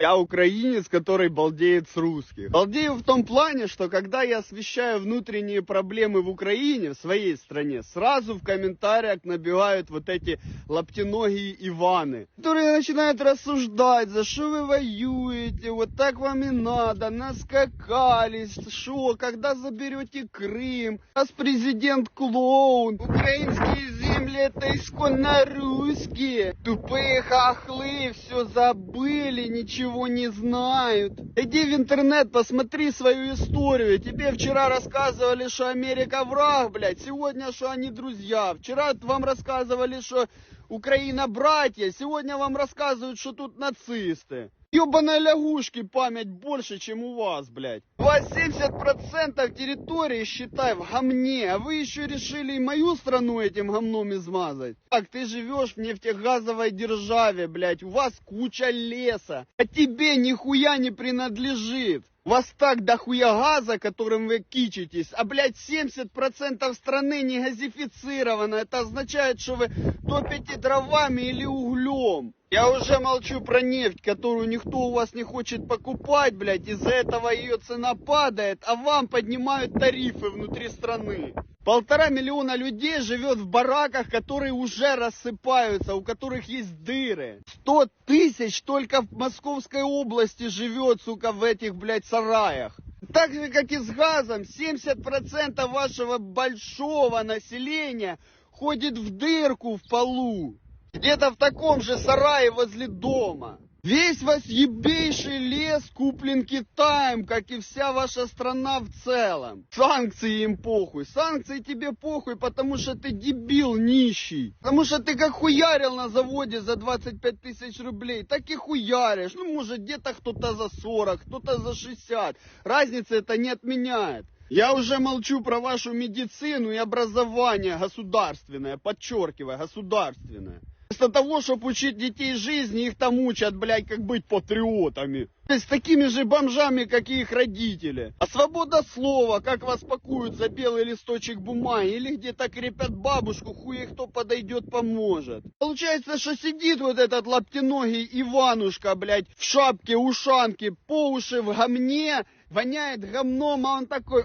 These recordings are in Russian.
Я украинец, который балдеет с русских. Балдею в том плане, что когда я освещаю внутренние проблемы в Украине, в своей стране, сразу в комментариях набегают вот эти лаптиногие Иваны, которые начинают рассуждать, за что вы воюете, вот так вам и надо, наскакались, что, когда заберете Крым, раз президент клоун, украинские земли это исконно русские, тупые хохлы, все забыли, ничего не знают. Иди в интернет, посмотри свою историю. Тебе вчера рассказывали, что Америка враг, блядь. Сегодня, что они друзья. Вчера вам рассказывали, что Украина братья. Сегодня вам рассказывают, что тут нацисты. Ёбаной лягушки память больше, чем у вас, блядь. У вас 70% территории, считай, в гамне, а вы еще решили и мою страну этим гамном измазать. Так, ты живешь в нефтегазовой державе, блядь, у вас куча леса, а тебе нихуя не принадлежит. У вас так дохуя газа, которым вы кичитесь, а, блядь, 70% страны не газифицировано. Это означает, что вы топите дровами или углем. Я уже молчу про нефть, которую никто у вас не хочет покупать, блядь, из-за этого ее цена падает, а вам поднимают тарифы внутри страны. Полтора миллиона людей живет в бараках, которые уже рассыпаются, у которых есть дыры. Сто тысяч только в Московской области живет, сука, в этих, блядь, сараях. Так же, как и с газом, 70% вашего большого населения ходит в дырку в полу. Где-то в таком же сарае возле дома. Весь ваш ебейший лес куплен Китаем, как и вся ваша страна в целом. Санкции им похуй. Санкции тебе похуй, потому что ты дебил нищий. Потому что ты как хуярил на заводе за 25 тысяч рублей, так и хуяришь. Ну, может, где-то кто-то за 40, кто-то за 60. Разницы это не отменяет. Я уже молчу про вашу медицину и образование государственное, подчеркиваю, государственное. Вместо того, чтобы учить детей жизни, их там учат, блядь, как быть патриотами. С такими же бомжами, как и их родители. А свобода слова, как вас пакуют за белый листочек бумаги, или где-то крепят бабушку, хуй кто подойдет, поможет. Получается, что сидит вот этот лаптиногий Иванушка, блядь, в шапке, ушанке, по уши в гамне, воняет говном, а он такой,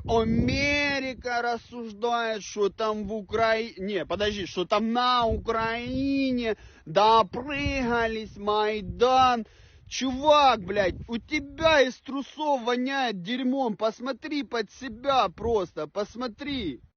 Америка рассуждает, что там в Украине, не, подожди, что там на Украине допрыгались Майдан, Чувак, блядь, у тебя из трусов воняет дерьмом. Посмотри под себя просто, посмотри.